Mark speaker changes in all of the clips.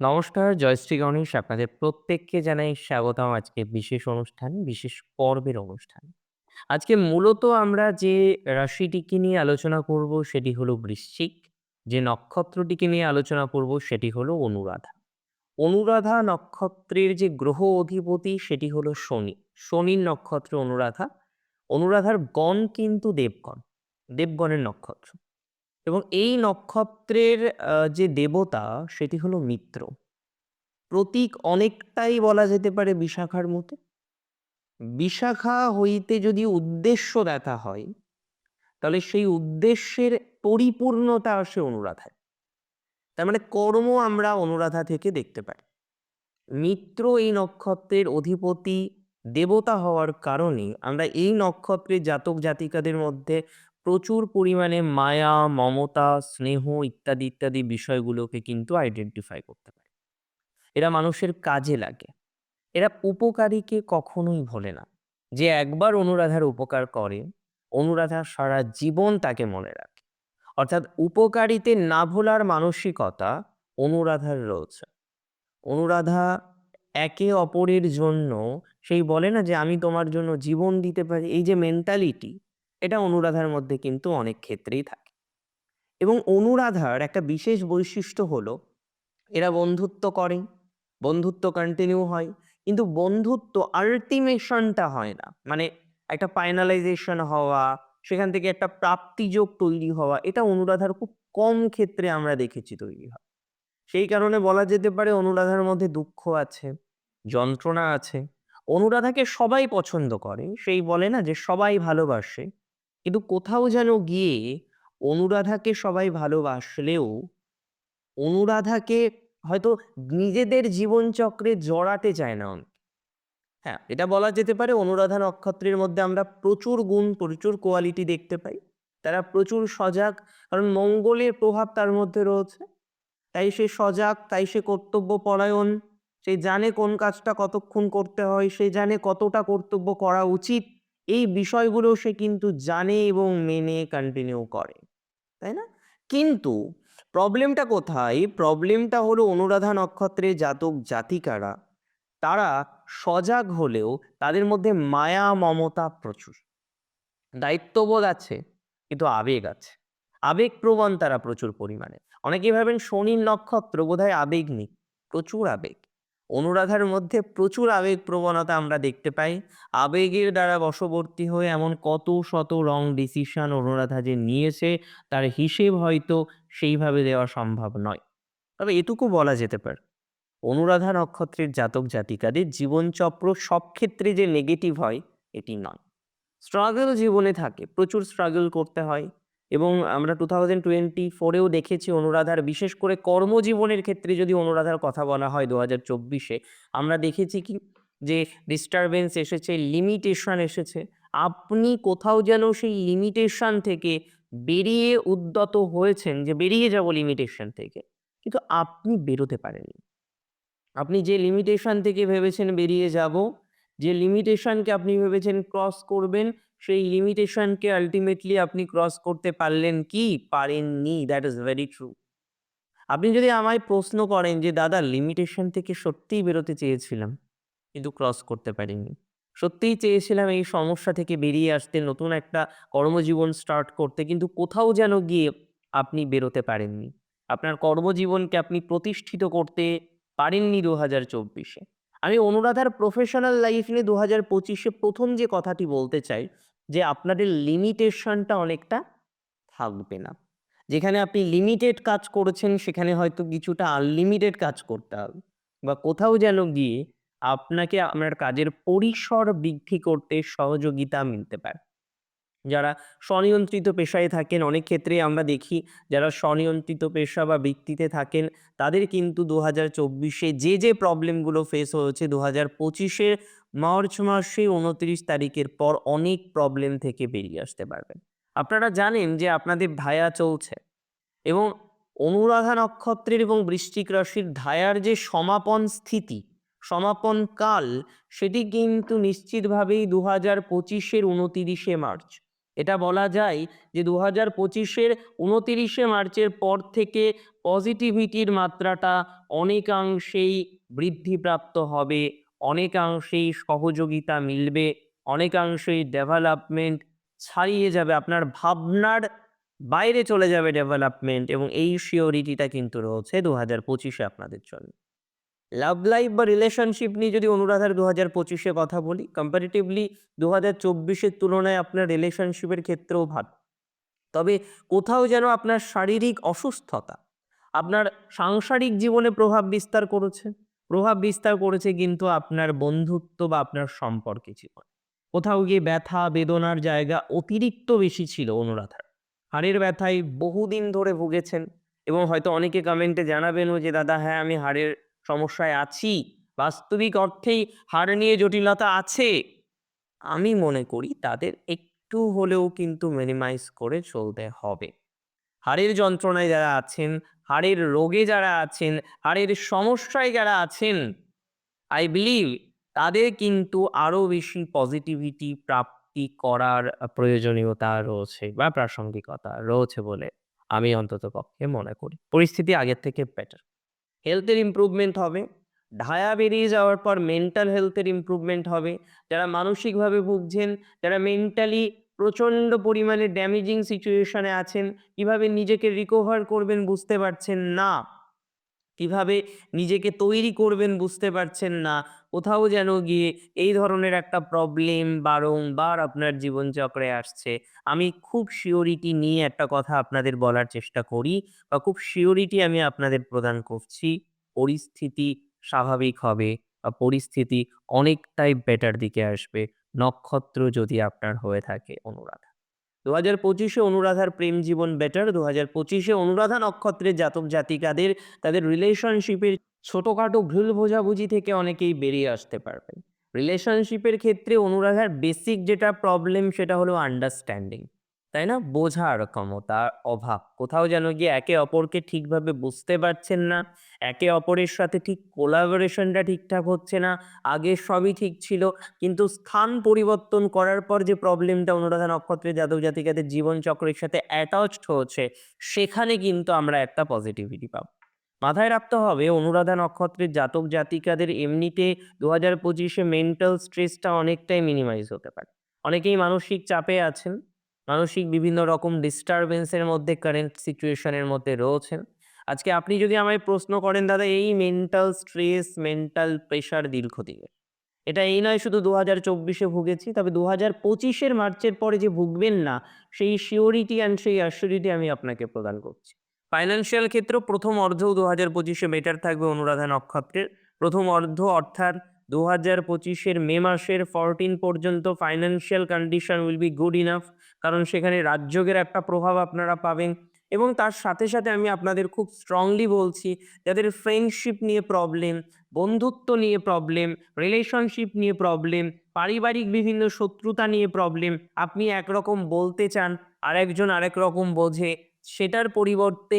Speaker 1: নমস্কার, জয়শ্রী গণেশ। আপনাদের প্রত্যেককে জানাই স্বাগতম আজকে বিশেষ অনুষ্ঠান, বিশেষ পর্বের অনুষ্ঠান। আজকে মূলত আমরা যে রাশিটিকে নিয়ে আলোচনা করব সেটি হলো বৃশ্চিক। যে নক্ষত্রটিকে নিয়ে আলোচনা করব সেটি হলো অনুরাধা। অনুরাধা নক্ষত্রের যে গ্রহ অধিপতি সেটি হলো শনি। শনির নক্ষত্র অনুরাধা। অনুরাধার গণ কিন্তু দেবগণ। দেবগণের নক্ষত্র। এবং এই নক্ষত্রের যে দেবতা সেটি হলো মিত্র। প্রতীক অনেকটাই বলা যেতে পারে বিশাখার মতো। বিশাখা হইতে যদি উদ্দেশ্য দেখা হয়, তাহলে সেই উদ্দেশ্যের পরিপূর্ণতা আসে অনুরাধায়। তার মানে কর্ম আমরা অনুরাধা থেকে দেখতে পাই। মিত্র এই নক্ষত্রের অধিপতি দেবতা হওয়ার কারণে আমরা এই নক্ষত্রের জাতক জাতিকাদের মধ্যে প্রচুর পরিমাণে মায়া, মমতা, স্নেহ ইত্যাদি, ইত্যাদি বিষয়গুলোকে কিন্তু আইডেন্টিফাই করতে পারি। এরা মানুষের কাজে লাগে। এরা উপকারীকে কখনোই ভোলে না। যে একবার অনুরাধার উপকার করে, অনুরাধা সারা জীবন তাকে মনে রাখে। অর্থাৎ উপকারীতে না ভোলার মানসিকতা অনুরাধার রয়েছে। অনুরাধা একে অপরের জন্য সেই বলে না যে আমি তোমার জন্য জীবন দিতে পারি এই যে মেন্টালিটি এটা অনুরাধার মধ্যে কিন্তু অনেক ক্ষেত্রেই থাকে। এবং অনুরাধার একটা বিশেষ বৈশিষ্ট্য হলো এরা বন্ধুত্ব করে, বন্ধুত্ব কন্টিনিউ হয়। কিন্তু বন্ধুত্ব আল্টিমেশনটা হয় না। মানে একটা ফাইনালাইজেশন হওয়া, সেখান থেকে একটা প্রাপ্তিযোগ তৈরি হওয়া এটা অনুরাধার খুব কম ক্ষেত্রে আমরা দেখেছি তৈরি হয়। সেই কারণে বলা যেতে পারে অনুরাধার মধ্যে দুঃখ আছে, যন্ত্রণা আছে। অনুরাধাকে সবাই পছন্দ করে। সেই বলে না যে সবাই ভালোবাসে। কিন্তু কোথাও যেন গিয়ে অনুরাধাকে সবাই ভালোবাসলেও অনুরাধাকে হয়তো নিজেদের জীবনচক্রে জড়াতে চায় না অনেকে। হ্যাঁ, এটা বলা যেতে পারে অনুরাধা নক্ষত্রের মধ্যে আমরা প্রচুর গুণ, প্রচুর কোয়ালিটি দেখতে পাই। তারা প্রচুর সজাগ কারণ মঙ্গলের প্রভাব তার মধ্যে রয়েছে। তাই সে সজাগ, তাই সে কর্তব্য পরায়ণ সে জানে কোন কাজটা কতক্ষণ করতে হয়, সে জানে কতটা কর্তব্য করা উচিত। এই বিষয়গুলো সে কিন্তু জানে এবং মেনে কন্টিনিউ করে। তাই না? কিন্তু প্রবলেমটা কোথায়? প্রবলেমটা হলো অনুরাধা নক্ষত্রের জাতক জাতিকারা, তারা সজাগ হলেও তাদের মধ্যে মায়া, মমতা প্রচুর। দায়িত্ববোধ আছে, কিন্তু আবেগ আছে। আবেগপ্রবণ তারা প্রচুর পরিমাণে। অনেকেই ভাবেন শনির নক্ষত্র বোধহয় আবেগ নেই। প্রচুর আবেগ। অনুরাধার মধ্যে প্রচুর আবেগ প্রবণতা আমরা দেখতে পাই। আবেগের দ্বারা বশবর্তী হয়ে এমন কত শত রং ডিসিশন অনুরাধা যে নিয়েছে তার হিসেব হয়তো সেইভাবে দেওয়া সম্ভব নয়। তবে এটুকু বলা যেতে পারে, অনুরাধা নক্ষত্রের জাতক জাতিকাদের জীবনচক্র সব ক্ষেত্রে যে নেগেটিভ হয় এটি নয়। স্ট্রাগল জীবনে থাকে। প্রচুর স্ট্রাগল করতে হয় এবং আমরা টু থাউজেন্ড টোয়েন্টি ফোরেও দেখেছি অনুরাধার বিশেষ করে কর্মজীবনের ক্ষেত্রে যদি অনুরাধার কথা বলা হয় দু হাজার চব্বিশে আমরা দেখেছি কি যে ডিস্টারবেন্স এসেছে, লিমিটেশন এসেছে। আপনি কোথাও যেন সেই লিমিটেশন থেকে বেরিয়ে উদ্যত হয়েছেন যে বেরিয়ে যাব লিমিটেশন থেকে। কিন্তু আপনি বেরোতে পারেননি। আপনি যে লিমিটেশন থেকে ভেবেছেন বেরিয়ে যাব, যে লিমিটেশনকে আপনি ভেবেছেন ক্রস করবেন, সেই লিমিটেশনকে আল্টিমেটলি আপনি ক্রস করতে পারলেন কি? পারেননি। That is very true. আপনি যদি আমায় প্রশ্ন করেন যে দাদা লিমিটেশন থেকে সত্যিই বেরোতে চেয়েছিলাম, কিন্তু ক্রস করতে পারিনি। সত্যিই চেয়েছিলাম এই সমস্যা থেকে বেরিয়ে আসতে, নতুন একটা কর্মজীবন স্টার্ট করতে কিন্তু কোথাও যেন গিয়ে আপনি বেরোতে পারেননি। আপনার কর্মজীবনকে আপনি প্রতিষ্ঠিত করতে পারেননি দু হাজার চব্বিশে আমি অনুরাধার প্রফেশনাল লাইফ নিয়ে 2025 এ ১ম যে কথাটি বলতে চাই যে আপনাদের লিমিটেশনটা অনেকটা থাকবে না। যেখানে আপনি লিমিটেড কাজ করেছেন, সেখানে হয়তো কিছুটা আনলিমিটেড কাজ করতে হবে বা কোথাও যেন গিয়ে আপনাকে আপনার কাজের পরিসর বৃদ্ধি করতে সহযোগিতা মিলতে পারে। যারা স্বনিয়ন্ত্রিত পেশায় থাকেন অনেক ক্ষেত্রেই আমরা দেখি যারা স্বনিয়ন্ত্রিত পেশা বা বৃত্তিতে থাকেন তাদের কিন্তু 2024 এ যে, যে প্রবলেমগুলো ফেস হয়েছে 2025 এ মার্চ মাসে 29 তারিখের পর অনেক প্রবলেম থেকে বেরিয়ে আসতে পারবেন। আপনারা জানেন যে আপনাদের ধায়া চলছে এবং অনুরাধা নক্ষত্রের এবং বৃশ্চিক রাশির ধায়ার যে সমাপন স্থিতি, সমাপন কাল সেটি কিন্তু নিশ্চিতভাবেই দু হাজার পঁচিশের উনতিরিশে মার্চ এটা বলা যায় যে দু হাজার পঁচিশের উনতিরিশে মার্চের পর থেকে পজিটিভিটির মাত্রাটা অনেকাংশেই বৃদ্ধিপ্রাপ্ত হবে, অনেকাংশেই সহযোগিতা মিলবে, অনেকাংশেই ডেভেলপমেন্ট ছাড়িয়ে যাবে, আপনার ভাবনার বাইরে চলে যাবে ডেভেলপমেন্ট এবং এই শিওরিটিটা কিন্তু রয়েছে দু হাজার পঁচিশে আপনাদের জন্য। লাভ লাইফ বা রিলেশনশিপ নিয়ে যদি অনুরাধার দু হাজার পঁচিশে কথা বলি কম্পারিটিভলি দু হাজার চব্বিশের তুলনায় আপনার রিলেশনশিপের ক্ষেত্রেও ভালো। তবে কোথাও যেন আপনার শারীরিক অসুস্থতা, আপনার সাংসারিক জীবনে প্রভাব বিস্তার করেছে। প্রভাব বিস্তার করেছে কিন্তু আপনার বন্ধুত্ব বা আপনার সম্পর্কে জীবনে। কোথাও গিয়ে ব্যথা, বেদনার জায়গা অতিরিক্ত বেশি ছিল অনুরাধার। হাড়ের ব্যথায় বহুদিন ধরে ভুগেছেন এবং হয়তো অনেকে কমেন্টে জানাবেনও যে, দাদা হ্যাঁ আমি হাড়ের সমস্যায় আছি। বাস্তবিক অর্থেই হাড় নিয়ে জটিলতা আছে। আমি মনে করি তাদের একটু হলেও কিন্তু মিনিমাইজ করে চলতে হবে। হাড়ের যন্ত্রণায় যারা আছেন, হাড়ের রোগে যারা আছেন, হাড়ের সমস্যায় যারা আছেন আই বিলিভ তাদের কিন্তু আরও বেশি পজিটিভিটি প্রাপ্তি করার প্রয়োজনীয়তা রয়েছে বা প্রাসঙ্গিকতা রয়েছে বলে আমি অন্তত পক্ষে মনে করি। পরিস্থিতি আগের থেকে বেটার হেলথের ইম্প্রুভমেন্ট হবে। ঢায়া বেরিয়ে যাওয়ার পর মেন্টাল হেলথের ইম্প্রুভমেন্ট হবে। যারা মানসিকভাবে ভুগছেন, যারা মেন্টালি প্রচণ্ড পরিমাণে ড্যামেজিং সিচুয়েশনে আছেন, কীভাবে নিজেকে রিকভার করবেন বুঝতে পারছেন না। কীভাবে নিজেকে তৈরি করবেন বুঝতে পারছেন না। কোথাও যেন গিয়ে এই ধরনের একটা প্রবলেম বারংবার আপনার জীবনচক্রে আসছে। আমি খুব শিওরিটি নিয়ে একটা কথা আপনাদের বলার চেষ্টা করি বা খুব শিওরিটি আমি আপনাদের প্রদান করছি। পরিস্থিতি স্বাভাবিক হবে বা পরিস্থিতি অনেকটাই বেটার দিকে আসবে। নক্ষত্র যদি আপনার হয়ে থাকে, অনুরাধা। দু হাজার পঁচিশে অনুরাধার প্রেম জীবন বেটার দু হাজার পঁচিশে অনুরাধা নক্ষত্রের জাতক জাতিকাদের তাদের রিলেশনশিপের ছোটোখাটো ভুল বোঝাবুঝি থেকে অনেকেই বেরিয়ে আসতে পারবেন রিলেশনশিপের ক্ষেত্রে অনুরাধার বেসিক যেটা প্রবলেম সেটা হলো আন্ডারস্ট্যান্ডিং তাই না? বোঝার ক্ষমতার অভাব। কোথাও যেন গিয়ে একে অপরকে ঠিকভাবে বুঝতে পারছেন না, একে অপরের সাথে ঠিক কোলাবোরেশনটা ঠিকঠাক হচ্ছে না, আগে সবই ঠিক ছিল, কিন্তু স্থান পরিবর্তন করার পর যে প্রবলেমটা অনুরাধা নক্ষত্রের জাতক জাতিকাদের জীবনচক্রের সাথে অ্যাটাচড হচ্ছে, সেখানে কিন্তু আমরা একটা পজিটিভিটি পাবো। মাথায় রাখতে হবে, অনুরাধা নক্ষত্রের জাতক জাতিকাদের এমনিতে দু হাজার পঁচিশে মেন্টাল স্ট্রেসটা অনেকটাই মিনিমাইজ হতে পারে। অনেকেই মানসিক চাপে আছেন। মানসিক বিভিন্ন রকম ডিস্টারবেন্সের মধ্যে কারেন্ট সিচুয়েশনের মধ্যে রয়েছেন। আজকে আপনি যদি আমায় প্রশ্ন করেন, দাদা, এই মেন্টাল স্ট্রেস মেন্টাল প্রেশার দীর্ঘদিনের, এটা এই নয় শুধু দু হাজার চব্বিশে ভুগেছি, তবে দু হাজার পঁচিশের মার্চের পরে যে ভুগবেন না, সেই শিওরিটি অ্যান্ড সেই অ্যাসিউরিটি আমি আপনাকে প্রদান করছি। ফাইন্যান্সিয়াল ক্ষেত্র প্রথম অর্ধও দু হাজার পঁচিশে বেটার থাকবে অনুরাধা নক্ষত্রের। প্রথম অর্ধ অর্থাৎ দু হাজার পঁচিশের মে মাসের ফরটিন পর্যন্ত financial condition will be good enough কারণ সেখানে রাজযোগের একটা প্রভাব আপনারা পাবেন। এবং তার সাথে সাথে আমি আপনাদের খুব স্ট্রংলি বলছি, যাদের ফ্রেন্ডশিপ নিয়ে প্রবলেম বন্ধুত্ব নিয়ে প্রবলেম রিলেশনশিপ নিয়ে প্রবলেম পারিবারিক বিভিন্ন শত্রুতা নিয়ে প্রবলেম আপনি একরকম বলতে চান, আরেকজন আরেক রকম বোঝে, সেটার পরিবর্তে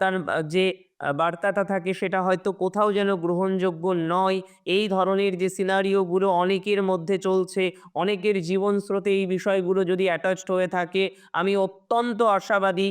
Speaker 1: তার যে বার্তাটা থাকে সেটা হয়তো কোথাও যেন গ্রহণযোগ্য নয়। এই ধরনের যে সিনারিওগুলো অনেকের মধ্যে চলছে, অনেকের জীবন স্রোতে এই বিষয়গুলো যদি অ্যাটাচড হয়ে থাকে, আমি অত্যন্ত আশাবাদী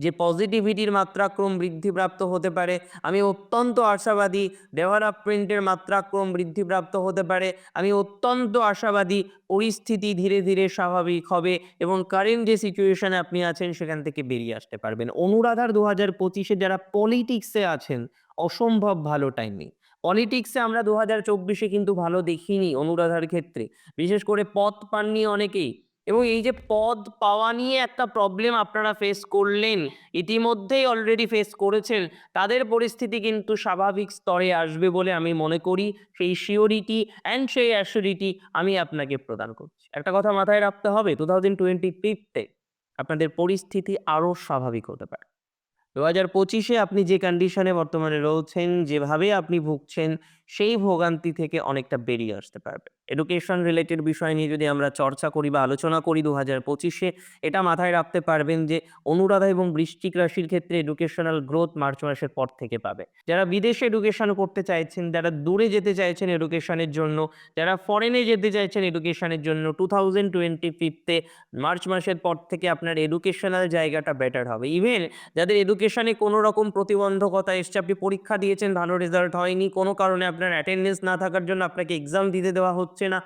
Speaker 1: যে পজিটিভিটির মাত্রাক্রম বৃদ্ধিপ্রাপ্ত হতে পারে। আমি অত্যন্ত আশাবাদী ডেভেলপমেন্টের মাত্রাক্রম বৃদ্ধিপ্রাপ্ত হতে পারে। আমি অত্যন্ত আশাবাদী পরিস্থিতি ধীরে ধীরে স্বাভাবিক হবে এবং কারেন্ট যে সিচুয়েশনে আপনি আছেন, সেখান থেকে বেরিয়ে আসতে পারবেন। অনুরাধার দু হাজার পঁচিশে যারা পলিটিক্সে আছেন, অসম্ভব ভালো টাইমিং পলিটিক্সে আমরা দু হাজার চব্বিশে কিন্তু ভালো দেখিনি অনুরাধার ক্ষেত্রে। বিশেষ করে পথ পাননি অনেকেই। এবং এই যে পদ পাওয়া নিয়ে একটা প্রবলেম আপনারা ফেস করলেন, ইতিমধ্যেই অলরেডি ফেস করেছেন, তাদের পরিস্থিতি কিন্তু স্বাভাবিক স্তরে আসবে বলে আমি মনে করি। সেই শিওরিটি অ্যান্ড সেই অ্যাসিউরিটি আমি আপনাকে প্রদান করছি। একটা কথা মাথায় রাখতে হবে টু থাউজেন্ড টোয়েন্টি ফিফতে আপনাদের পরিস্থিতি আরও স্বাভাবিক হতে পারে। দু হাজার পঁচিশে আপনি যে কন্ডিশনে বর্তমানে রয়েছেন, যেভাবে আপনি ভুগছেন সেই ভোগান্তি থেকে অনেকটা বেরিয়ে আসতে পারবে। এডুকেশন রিলেটেড বিষয় নিয়ে যদি আমরা চর্চা করি বা আলোচনা করি দু হাজার পঁচিশে, এটা মাথায় রাখতে পারবেন যে অনুরাধা এবং বৃষ্টিক রাশির ক্ষেত্রে এডুকেশনাল গ্রোথ মার্চ মাসের পর থেকে পাবে। যারা বিদেশে এডুকেশন করতে চাইছেন, যারা দূরে যেতে চাইছেন এডুকেশনের জন্য, যারা ফরেনে যেতে চাইছেন এডুকেশনের জন্য two thousand twenty fifth March মাসের পর থেকে আপনার এডুকেশনাল জায়গাটা বেটার হবে। ইভেন যাদের এডুকেশনে কোনো রকম প্রতিবন্ধকতা এসছে, আপনি পরীক্ষা দিয়েছেন, ভালো রেজাল্ট হয়নি, কোনো কারণে আপনার অ্যাটেন্ডেন্স না থাকার জন্য আপনাকে এক্সাম দিতে দেওয়া হচ্ছে না।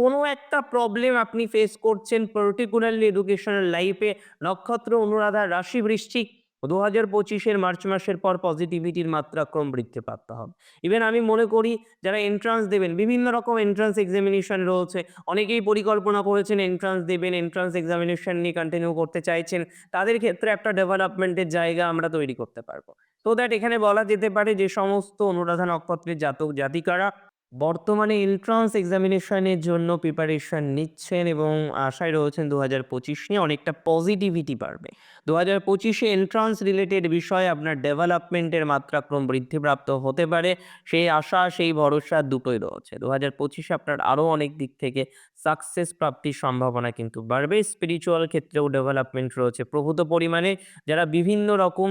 Speaker 1: কোনো একটা প্রবলেম আপনি ফেস করছেন পার্টিকুলারলি এডুকেশনাল লাইফে নক্ষত্র, অনুরাধা, রাশি, বৃশ্চিক দু হাজার পঁচিশের মার্চ মাসের পর পজিটিভিটির মাত্রা ক্রম বৃদ্ধিপ্রাপ্ত হবে। ইভেন আমি মনে করি যারা এন্ট্রান্স দেবেন, বিভিন্ন রকম এন্ট্রান্স এক্সামিনেশন রয়েছে। অনেকেই পরিকল্পনা করেছেন এন্ট্রান্স দেবেন এন্ট্রান্স এক্সামিনেশন নিয়ে কন্টিনিউ করতে চাইছেন। তাদের ক্ষেত্রে একটা ডেভেলপমেন্টের জায়গা আমরা তৈরি করতে পারব। তো দ্যাট এখানে বলা যেতে পারে যে সমস্ত অনুরাধা নক্ষত্রের জাতক জাতিকারা বর্তমানে এন্ট্রান্স এক্সামিনেশনের জন্য প্রিপারেশন নিচ্ছেন এবং আশায় রয়েছেন দু হাজার পঁচিশ নিয়ে অনেকটা পজিটিভিটি বাড়বে। দু হাজার পঁচিশে এন্ট্রান্স রিলেটেড বিষয়ে আপনার ডেভেলপমেন্টের মাত্রা ক্রম বৃদ্ধিপ্রাপ্ত হতে পারে। সেই আশা, সেই ভরসা দুটোই রয়েছে। দু হাজার পঁচিশে আপনার আরও অনেক দিক থেকে সাকসেস প্রাপ্তির সম্ভাবনা কিন্তু বাড়বে। স্পিরিচুয়াল ক্ষেত্রেও ডেভেলপমেন্ট রয়েছে প্রভূত পরিমাণে। যারা বিভিন্ন রকম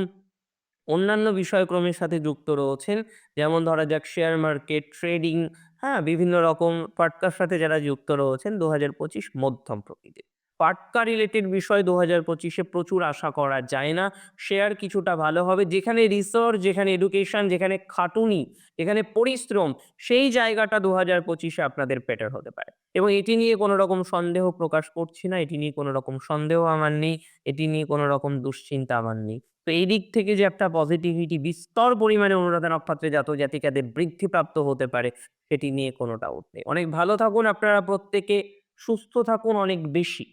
Speaker 1: অন্যান্য বিষয়ক্রমের সাথে যুক্ত রয়েছেন। যেমন ধরা যাক শেয়ার মার্কেট ট্রেডিং হ্যাঁ বিভিন্ন রকম পাটকার সাথে যারা যুক্ত রয়েছেন দু হাজার পঁচিশ মধ্যম প্রকৃতির। পাটকা রিলেটেড বিষয় দু হাজার পঁচিশে প্রচুর আশা করা যায় না। শেয়ার কিছুটা ভালো হবে। যেখানে রিসার্চ যেখানে এডুকেশন যেখানে খাটুনি, যেখানে পরিশ্রম, সেই জায়গাটা দু হাজার পঁচিশে আপনাদের বেটার হতে পারে। এবং এটি নিয়ে কোনো রকম সন্দেহ প্রকাশ করছি না। এটি নিয়ে কোনো রকম সন্দেহ আমার নেই। এটি নিয়ে কোনো রকম দুশ্চিন্তা আমার নেই। তো এই দিক থেকে যে একটা পজিটিভিটি বিস্তর পরিমাণে অনুরাধা নক্ষত্রে জাতক জাতিকাদের বৃদ্ধিপ্রাপ্ত হতে পারে, সেটি নিয়ে কোনো ডাউট নেই। অনেক ভালো থাকুন আপনারা প্রত্যেকে, সুস্থ থাকুন অনেক বেশি।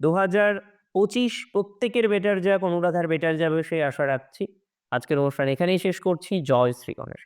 Speaker 1: দু হাজার পঁচিশ প্রত্যেকের বেটার যাক, অনুরাধার বেটার যাবে সেই আশা রাখছি। আজকের অনুষ্ঠান এখানেই শেষ করছি। জয় শ্রী গণেশ।